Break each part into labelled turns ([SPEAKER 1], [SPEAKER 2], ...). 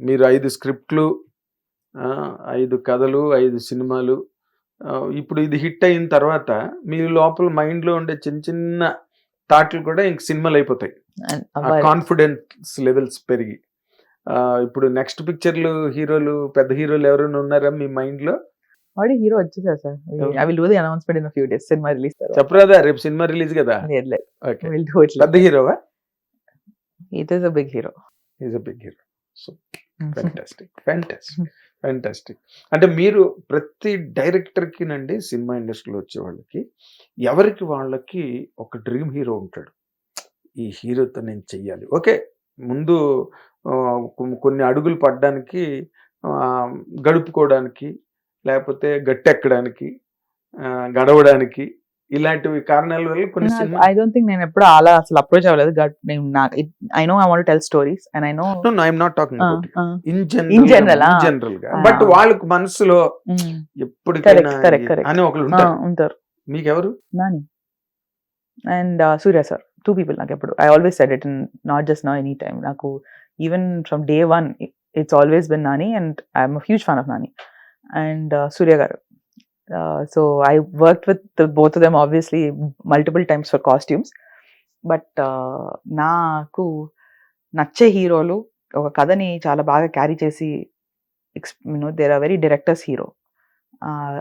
[SPEAKER 1] మీరు ఐదు స్క్రిప్ట్లు ఐదు కథలు ఐదు సినిమాలు ఇప్పుడు ఇది హిట్ అయిన తర్వాత మీ లోపల మైండ్లో ఉండే చిన్న చిన్న థాట్లు కూడా ఇంక సినిమాలు అయిపోతాయి. కాన్ఫిడెన్స్ లెవెల్స్ పెరిగి. ఇప్పుడు నెక్స్ట్ పిక్చర్లు హీరోలు పెద్ద హీరోలు ఎవరైనా ఉన్నారా మీ మైండ్లో
[SPEAKER 2] ఆల్రెడీ హీరో వచ్చేసారు sir? I will do the announcement in few days cinema release
[SPEAKER 1] చెప్పరాదా రేపు సినిమా రిలీజ్ కదా? పెద్ద హీరోవా?
[SPEAKER 2] It is a big hero
[SPEAKER 1] is a big hero so fantastic fantastic fantastic అంటే మీరు ప్రతి డైరెక్టర్కి నండి సినిమా ఇండస్ట్రీలో వచ్చే వాళ్ళకి ఎవరికి వాళ్ళకి ఒక డ్రీమ్ హీరో ఉంటాడు. ఈ హీరోతో నేను చెయ్యాలి. ఓకే ముందు కొన్ని అడుగులు పడడానికి గడుపుకోవడానికి లేకపోతే గట్టెక్కడానికి గడవడానికి ఇలాంటివి కారణాల వల్ల కొన్ని
[SPEAKER 2] ఐ డోంట్ థింక్ నేను ఎప్పుడు అలా అసలు అప్రోచ్ అవ్వలేదు. బట్ నేను నాకు I know I want tell stories and I know
[SPEAKER 1] I'm not talking in
[SPEAKER 2] In
[SPEAKER 1] general
[SPEAKER 2] general, ah.
[SPEAKER 1] జనరల్గా.
[SPEAKER 2] Ah.
[SPEAKER 1] బట్ వాళ్ళకి మనసులో
[SPEAKER 2] Correct, correct,
[SPEAKER 1] ఇది
[SPEAKER 2] correct.
[SPEAKER 1] అని ఒకళ్ళు ఉంటారు.
[SPEAKER 2] ఉంటారు.
[SPEAKER 1] మీకెవరు?
[SPEAKER 2] Nani. And Suriya sir two people నాకు ఎప్పుడు. I always said it in not just నా ఎనీ టైమ్ నాకు even from day one it's always been Nani and I'm huge fan of Nani and Suriya garu. So I work with both them obviously multiple times for costumes but నాకు నచ్చే హీరోలు ఒక కథని చాలా బాగా carry చేసి you know there are very directors hero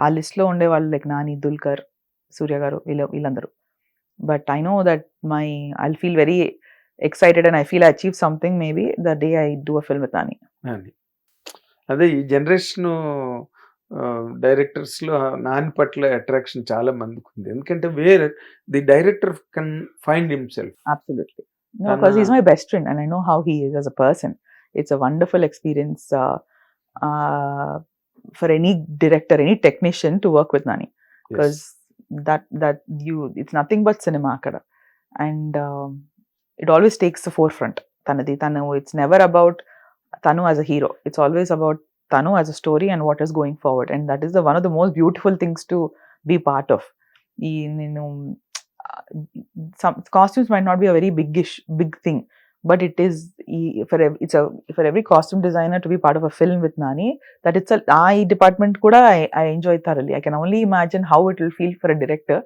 [SPEAKER 2] ఆ లిస్ట్లో ఉండే వాళ్ళు లైక్ నాని దుల్కర్ సూర్య గారు వీళ్ళ వీళ్ళందరూ. But I know that my I feel very excited and I feel I achieve something maybe the day I do a film with Nani
[SPEAKER 1] అదే ఈ generation డైరెక్టర్స్లో నాని పట్ల అట్రాక్షన్ చాలా మందికి ఉంది ఎందుకంటే where the director can find himself
[SPEAKER 2] absolutely no because he's my best friend and i know how he is as a person it's a wonderful experience uh, uh, for any director any technician to work with nani because that that you it's nothing but cinema akkada and um, it always takes the forefront tanadi tanu it's never about tanu as a hero it's always about Tanu as a story and what is going forward. And that is the one of the most beautiful things to be part of. You um, know, uh, some costumes might not be a very bigish big thing, but it is for every, it's a for every costume designer to be part of a film with Nani. That it's a I department could I, I enjoy thoroughly. I can only imagine how it will feel for a director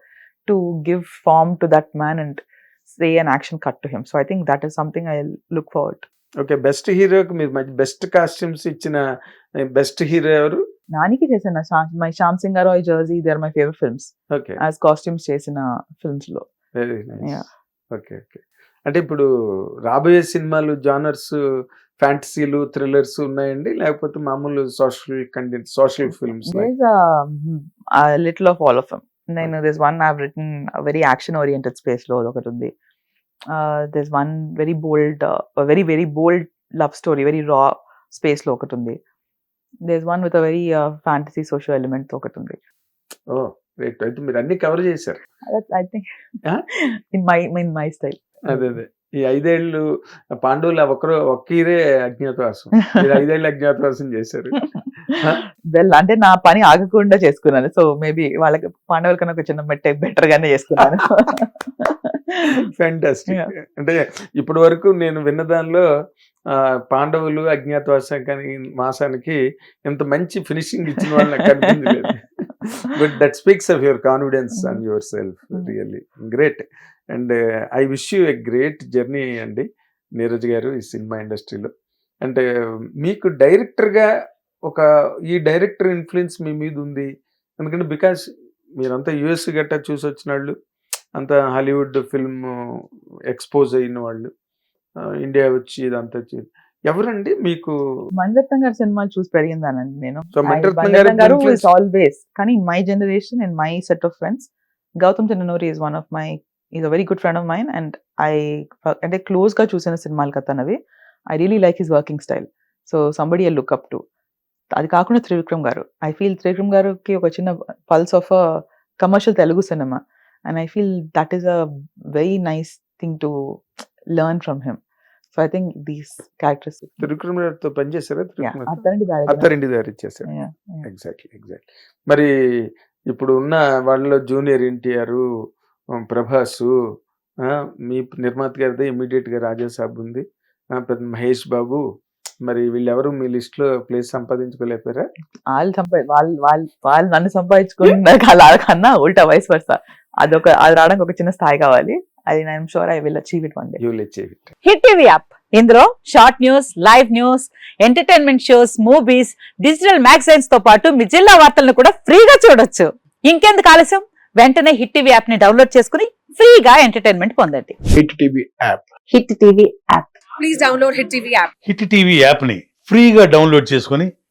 [SPEAKER 2] to give form to that man and say an action cut to him. So I think that is something I'll look forward to.
[SPEAKER 1] Okay best హీరోకి మీరు best costumes ఇచ్చిన best hero ఎవరు?
[SPEAKER 2] నానికి చేసిన my Shyam Singh Roy Jersey they are my favourite films.
[SPEAKER 1] Okay.
[SPEAKER 2] As costumes చేసిన ఫిల్మ్స్లో
[SPEAKER 1] very nice. Okay okay. అంటే ఇప్పుడు రాబోయే సినిమాలు జానర్స్ ఫ్యాంటసీలు థ్రిల్లర్స్ ఉన్నాయండి? లేకపోతే మామూలు social content social films
[SPEAKER 2] of all of them. నేను one I've written a very action oriented space లో ఒకటి ఉంది. This one very bold very very bold love story very raw స్పేస్లో ఒకటి ఉంది this one with very fantasy social ఎలిమెంట్తో ఒకటి ఉంది
[SPEAKER 1] మీరు అన్ని కవర్ చేశారు. I
[SPEAKER 2] think my my my style
[SPEAKER 1] అదే అదే. ఈ ఐదేళ్ళు పాండవుల ఒకరు ఒక్కరే అజ్ఞాతవాసం. ఐదేళ్ళు అజ్ఞాతవాసం చేశారు.
[SPEAKER 2] వెళ్ళ అంటే నా పని ఆగకుండా చేసుకున్నాను. సో మేబీ వాళ్ళకి పాండవుల కన్నా ఒక చిన్న బెటర్ గానే చేసుకున్నాను.
[SPEAKER 1] ఫ్యాంటాస్టిక్. అంటే ఇప్పటి వరకు నేను విన్న దానిలో పాండవులు అజ్ఞాతవాసానికి మాసానికి ఇంత మంచి ఫినిషింగ్ ఇచ్చిన వాళ్ళు నాకు కనిపించలేదు but that speaks of your confidence on your self. Really great and I wish you a great journey అండి నీరజ్ గారు ఈ సినిమా ఇండస్ట్రీలో. అంటే మీకు డైరెక్టర్గా ఒక ఈ డైరెక్టర్ ఇన్ఫ్లుయెన్స్ మీ మీద ఉంది. ఎందుకంటే బికాస్ మీరంతా యుఎస్ గట్టా చూసి వచ్చిన వాళ్ళు అంత హాలీవుడ్ ఫిల్మ్ ఎక్స్పోజ్ అయిన వాళ్ళు ఇండియా వచ్చి ఇదంతా ఎవరండి మీకు?
[SPEAKER 2] మణిరత్నం గారి సినిమాలు చూసి పెరిగిందానండి నేను. గారు ఆల్వేస్ కానీ my generation and my set of friends Gautam Chennanuri is one of my is a very good friend of mine and I అంటే క్లోజ్గా చూసిన సినిమాలు కదా తనవి. I really like his working style so somebody I look up to అది కాకుండా త్రివిక్రమ్ గారు. I feel Trivikram గారికి ఒక చిన్న pulse of commercial Telugu cinema. And I feel that is a very nice thing to learn from him so I think these characters
[SPEAKER 1] Trivikram గారితో పనిచేశారా అత్తారింటి దారి ఇచ్చేసారు ఎగ్జాక్ట్లీ ఎగ్జాక్ట్లీ మరి ఇప్పుడు ఉన్న వాళ్ళలో జూనియర్ ఎన్టీఆర్ ప్రభాసు మీ నిర్మాత గారిది ఇమీడియట్గా రాజా సాబ్ ఉంది. పెద్ద మహేష్ బాబు మరి వీళ్ళెవరు మీ లిస్ట్లో ప్లేస్ సంపాదించుకోలేకపోయారా?
[SPEAKER 2] వాళ్ళు సంపా వాళ్ళు వాళ్ళు వాళ్ళు నన్ను సంపాదించుకున్న కన్నా ఉల్టా వయసు వస్తా అదొక అది రావడానికి ఒక చిన్న స్థాయి కావాలి. అది నేను sure I will achieve it one day
[SPEAKER 1] you let it
[SPEAKER 3] Hit TV app. ఇందులో short news live news entertainment shows movies digital మ్యాగజైన్స్తో పాటు మీ జిల్లా వార్తలను కూడా ఫ్రీగా చూడొచ్చు. ఇంకెందుకు ఆలస్యం? వెంటనే హిట్ టీవీ యాప్ని డౌన్లోడ్ చేసుకుని ఫ్రీగా ఎంటర్టైన్మెంట్ పొందండి.
[SPEAKER 4] Hit TV app.
[SPEAKER 3] Hit TV app.
[SPEAKER 5] Please download Hit TV app.
[SPEAKER 6] Hit TV యాప్ని ఫ్రీగా డౌన్లోడ్ చేసుకొని